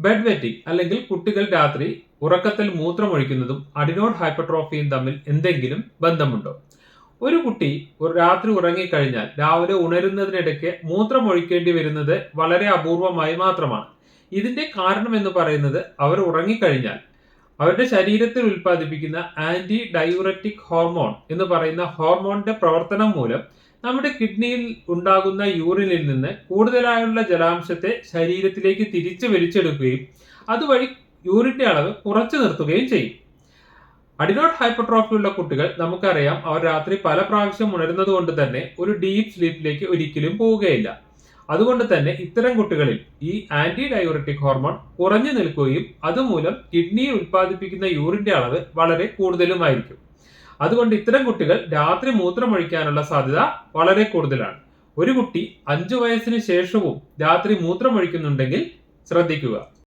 Bed wetting അല്ലെങ്കിൽ കുട്ടികൾ രാത്രി ഉറക്കത്തിൽ മൂത്രമൊഴിക്കുന്നതും അഡിനോഡ് ഹൈപ്പർട്രോഫിയും തമ്മിൽ എന്തെങ്കിലും ബന്ധമുണ്ടോ? ഒരു കുട്ടി രാത്രി ഉറങ്ങിക്കഴിഞ്ഞാൽ രാവിലെ ഉണരുന്നതിനിടയ്ക്ക് മൂത്രമൊഴിക്കേണ്ടി വരുന്നത് വളരെ അപൂർവമായി മാത്രമാണ്. ഇതിന്റെ കാരണം എന്ന് പറയുന്നത് അവർ ഉറങ്ങിക്കഴിഞ്ഞാൽ അവരുടെ ശരീരത്തിൽ ഉൽപ്പാദിപ്പിക്കുന്ന ആന്റി ഡയൂററ്റിക് ഹോർമോൺ എന്ന് പറയുന്ന ഹോർമോണിന്റെ പ്രവർത്തനം മൂലം നമ്മുടെ കിഡ്നിയിൽ ഉണ്ടാകുന്ന യൂറിനിൽ നിന്ന് കൂടുതലായുള്ള ജലാംശത്തെ ശരീരത്തിലേക്ക് തിരിച്ചു വലിച്ചെടുക്കുകയും അതുവഴി യൂറിന്റെ അളവ് കുറച്ചു നിർത്തുകയും ചെയ്യും. അഡിനോട്ട് ഹൈപ്പർട്രോഫി ഉള്ള കുട്ടികൾ നമുക്കറിയാം അവർ രാത്രി പല പ്രാവശ്യം ഉണരുന്നത് കൊണ്ട് തന്നെ ഒരു ഡീപ് സ്ലീപ്പിലേക്ക് ഒരിക്കലും പോവുകയില്ല. അതുകൊണ്ട് തന്നെ ഇത്തരം കുട്ടികളിൽ ഈ ആന്റി ഡയോറിറ്റിക് ഹോർമോൺ കുറഞ്ഞു നിൽക്കുകയും അതുമൂലം കിഡ്നിയെ ഉൽപ്പാദിപ്പിക്കുന്ന യൂറിന്റെ അളവ് വളരെ കൂടുതലുമായിരിക്കും. അതുകൊണ്ട് ഇത്തരം കുട്ടികൾ രാത്രി മൂത്രമൊഴിക്കാനുള്ള സാധ്യത വളരെ കൂടുതലാണ്. ഒരു കുട്ടി അഞ്ചു വയസ്സിന് ശേഷവും രാത്രി മൂത്രമൊഴിക്കുന്നുണ്ടെങ്കിൽ ശ്രദ്ധിക്കുക.